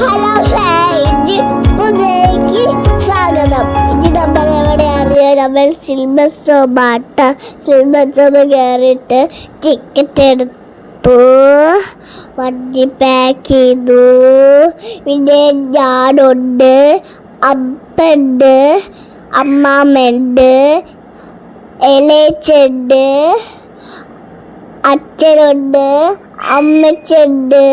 Hello friends പുതിയക്ക് സ്വാഗതം. ഇത് നമ്മൾ എവിടെയാണ് നമ്മൾ സിൽമർ സോമാട്ട സിൽമർ സോ കയറിയിട്ട് ടിക്കറ്റ് എടുത്തു. വണ്ടി പാക്ക് ചെയ്തു. പിന്നെ ഞാനുണ്ട് അപ്പുണ്ട് അമ്മാമ്മയുണ്ട് എലേച്ചുണ്ട് അച്ഛനുണ്ട് അമ്മച്ചുണ്ട്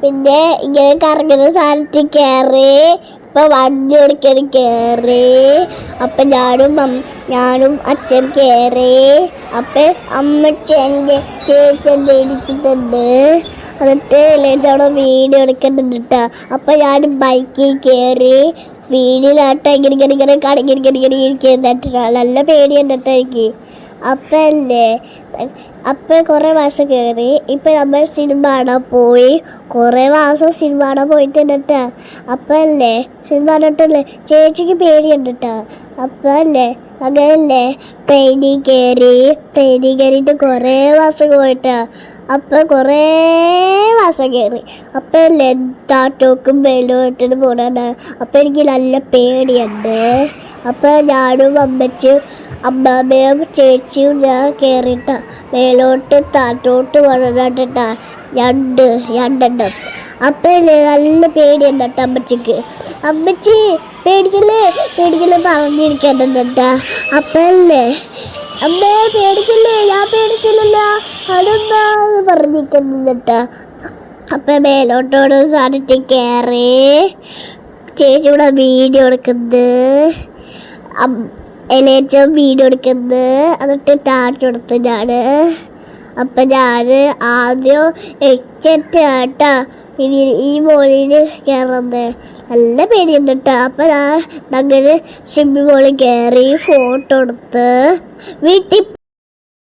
പിന്നെ ഇങ്ങനെ കറങ്ങുന്ന സ്ഥലത്ത് കയറി ഇപ്പൊ വണ്ടി ഓടിക്കാൻ കയറി അപ്പൊ ഞാനും ഞാനും അച്ഛൻ കയറി അപ്പൊ അമ്മച്ച എന്റെ ചേച്ചി ഇടിച്ചിട്ടുണ്ട്. എന്നിട്ട് ലേച്ചവിടെ വീഡിയോ എടുക്കുന്നുണ്ട് കേട്ടോ അപ്പൊ ഞാൻ ബൈക്കിൽ കയറി വീടിലാട്ടോ ഇങ്ങനെ ഇങ്ങനെ ഇങ്ങനെ ഇങ്ങനെ ഇങ്ങനെ ഇരിക്കുന്നുണ്ട് നല്ല പേടിയുണ്ട് കേട്ടോ എനിക്ക്. അപ്പല്ലേ അപ്പ കുറെ മാസം കയറി ഇപ്പൊ നമ്മൾ സിനിമ പോയി. കുറെ മാസം സിനിമ കാണാൻ കേട്ടാ അപ്പല്ലേ സിനിമ കണ്ടിട്ടല്ലേ? ചേച്ചിക്ക് പേടി കേട്ടാ അപ്പല്ലേ അങ്ങനല്ലേ ട്രെയിനിൽ കയറി ട്രെയിനിൽ കയറിയിട്ട് കുറേ മാസം പോയിട്ടാ. അപ്പ കുറേ മാസം കയറി അപ്പല്ലേ താട്ടോക്കും മേലോട്ടിന് പോണ അപ്പം എനിക്ക് നല്ല പേടിയുണ്ട്. അപ്പം ഞാനും അമ്മച്ചും അമ്മാമ്മയും ചേച്ചിയും ഞാൻ കയറിട്ട മേലോട്ട് താറ്റോട്ട് വളരണ്ട രണ്ട് രണ്ടെണ്ണം. അപ്പേ നല്ല പേടിയുണ്ട് കേട്ടോ അമ്മച്ചിക്ക്. അമ്മച്ചി പേടിക്കല്ലേ? പേടിക്കല്ലേ പറഞ്ഞിരിക്കണ്ടാ അപ്പല്ലേ? അമ്മേ പേടിക്കല്ലേ? ഞാൻ പേടിക്കില്ലല്ലോ അതെന്താന്ന് പറഞ്ഞിരിക്കുന്നുട്ടാ അപ്പം മേലോട്ടോട് സാധനത്തിൽ കയറി ചേച്ചി ഇവിടെ വീഡിയോ എടുക്കുന്നത്. എലേച്ച വീഡിയോ എടുക്കുന്നത്. എന്നിട്ട് ടാറ്റ് എടുത്ത് ഞാൻ അപ്പൊ ഞാൻ ആദ്യം എച്ചിട്ട് കേട്ടാ ഇനി ഈ മോളിൽ കയറുന്നത് നല്ല പേടിയുണ്ട് അപ്പൊ ഞാൻ അങ്ങനെ സ്വിമ്മിംഗ് മോളിൽ കയറി ഫോട്ടോ എടുത്ത് വീട്ടിൽ